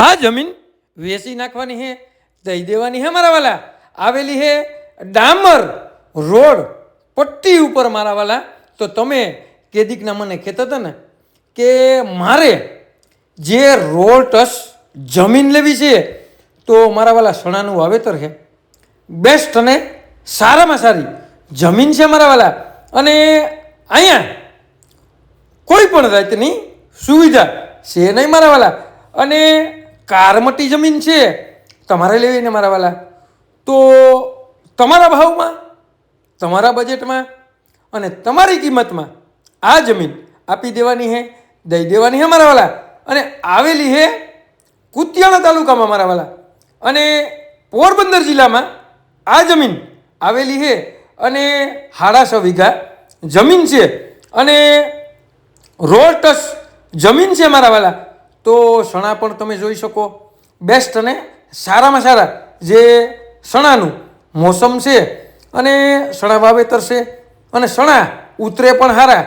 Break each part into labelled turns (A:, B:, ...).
A: આ જમીન? વેચી નાખવાની હે, દઈ દેવાની હે મારા વાલા. આવેલી હે ડામર રોડ, પટ્ટી ઉપર મારા વાલા. તો તમે કેદીકના મને કહેતા હતા ને કે મારે જે રોડ ટસ જમીન લેવી છે, તો મારા વાલા સણાનું વાવેતર છે. બેસ્ટ અને સારામાં સારી જમીન છે મારા વાલા. અને અહીંયા કોઈ પણ જાતની સુવિધા છે નહીં મારા વાલા. અને કારમટી જમીન છે, તમારે લેવી ને મારા વાલા? તો તમારા ભાવમાં, તમારા બજેટમાં અને તમારી કિંમતમાં આ જમીન આપી દેવાની હે, દઈ દેવાની હે મારા વાલા. અને આવેલી હે કુતિયાણા તાલુકામાં મારા વાલા. અને પોરબંદર જિલ્લામાં આ જમીન આવેલી છે અને છ વીઘા જમીન છે. અને રોડ ટચ જમીન છે મારા વાલા. તો સણા પણ તમે જોઈ શકો. બેસ્ટ અને સારામાં સારા જે સણાનું મોસમ છે અને સણા વાવેતર છે અને સણા ઉતરે પણ સારા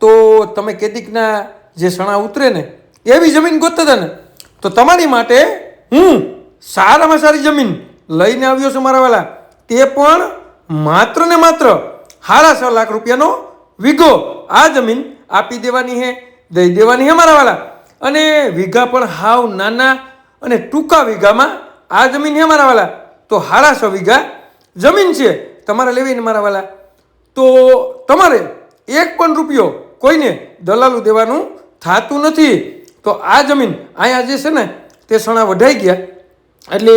A: તો તમે કેદીકના જે સણા ઉતરે ને, એવી જમીન ગોતતા ને, તો તમારી માટે હું સારામાં સારી જમીન લઈને આવ્યો છું મારા વાલા. તે પણ માત્ર ને માત્ર સાડા છ લાખ રૂપિયાનો વીઘો આ જમીન આપી દેવાની છે દઈ દેવાની છે મારા વાલા. અને વીઘા પણ હાવ નાના અને ટૂંકા વીઘામાં આ જમીન છે મારા વાલા. તો સાડા છ વીઘા જમીન છે તમારે લેવી ને મારા વાલા. તો તમારે એક પણ રૂપિયો કોઈને દલાલું દેવાનું થતું નથી. તો આ જમીન અહીંયા જે છે ને તે સણા વઢાઈ ગયા. એટલે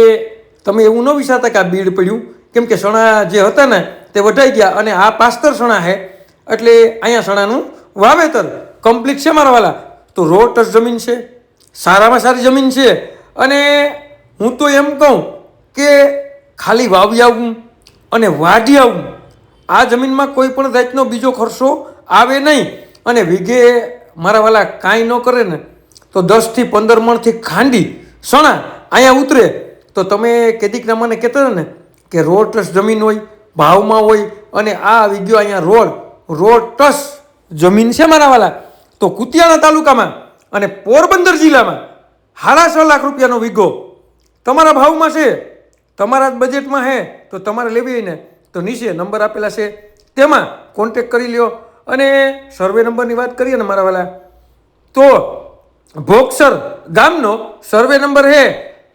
A: તમે એવું ન વિચારતા કે આ બીડ પડ્યું. કેમ કે સણા જે હતા ને તે વઢાઈ ગયા અને આ પાસ્તર સણા છે એટલે અહીંયા સણાનું વાવેતર કમ્પ્લીટ છે મારા વાલા. તો રોટસ જમીન છે, સારામાં સારી જમીન છે. અને હું તો એમ કહું કે ખાલી વાવી આવું અને વાઢી આવું. આ જમીનમાં કોઈ પણ જાતનો બીજો ખર્ચો આવે નહીં. અને વીઘે મારા વાલા કાંઈ ન કરે ને, તો દસથી પંદર મણથી ખાંડી સણા અહીંયા ઉતરે. તો તમે કેદીકના મને કહેતા હતા ને કે રોડ ટસ જમીન હોય, ભાવમાં હોય અને આ આવી અહીંયા રોડ રોડ ટસ જમીન છે મારા વાલા. તો કુતિયાણા તાલુકામાં અને પોરબંદર જિલ્લામાં સાડા છ લાખ રૂપિયાનો વીઘો તમારા ભાવમાં છે, તમારા જ બજેટમાં છે તો તમારે લેવી ને, તો નીચે નંબર આપેલા છે. તેમાં કોન્ટેક કરી લ્યો અને સર્વે નંબરની વાત કરીએ ને મારા વાલા, તો ભોગસર ગામનો સર્વે નંબર છે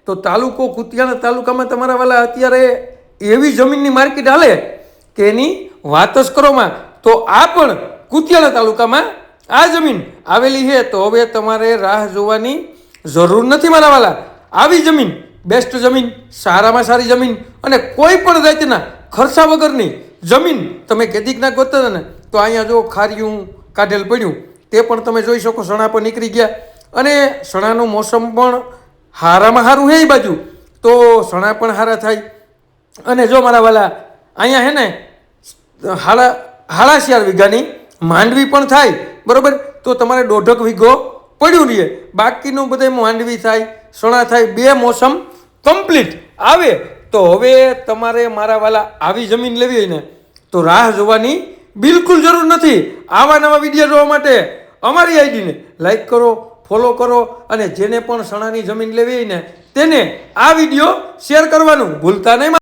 A: તો તાલુકો કુતિયાણા તાલુકામાં તમારા વાલા અત્યારે એવી જમીનની માર્કેટ હાલે કે એની વાત જ કરોમાં તો આ પણ કુતિયાણા તાલુકામાં આ જમીન આવેલી છે, તો હવે તમારે રાહ જોવાની જરૂર નથી મારા વાલા આવી જમીન બેસ્ટ જમીન, સારામાં સારી જમીન અને કોઈ પણ જાતના ખર્ચા વગરની જમીન તમે કેદીકના ગોતતા ને, તો અહીંયા જો ખારિયું, કાઢેલ પડ્યું, તે પણ તમે જોઈ શકો, સણા પર નીકળી ગયા. અને સણાનું મોસમ પણ હારામાં સારું હે એ બાજુ. તો સણા પણ સારા થાય. અને જો મારા વાલા અહીંયા હે ને, હાળા ચાર વીઘાની માંડવી પણ થાય, બરોબર? તો તમારે દોઢક વીઘો પડ્યું રહીએ બાકીનું બધે માંડવી થાય, સણા થાય, બે મોસમ કમ્પ્લીટ આવે. તો હવે તમારે મારા વાલા આવી જમીન લેવી હોય ને, તો રાહ જોવાની બિલકુલ જરૂર નથી. આવા નવા વીડિયો જોવા માટે અમારી આઈડીને લાઈક કરો ફોલો કરો અને જેને પણ સણાની જમીન લેવી હોય ને, તેને આ વીડિયો શેર કરવાનું ભૂલતા નહીં.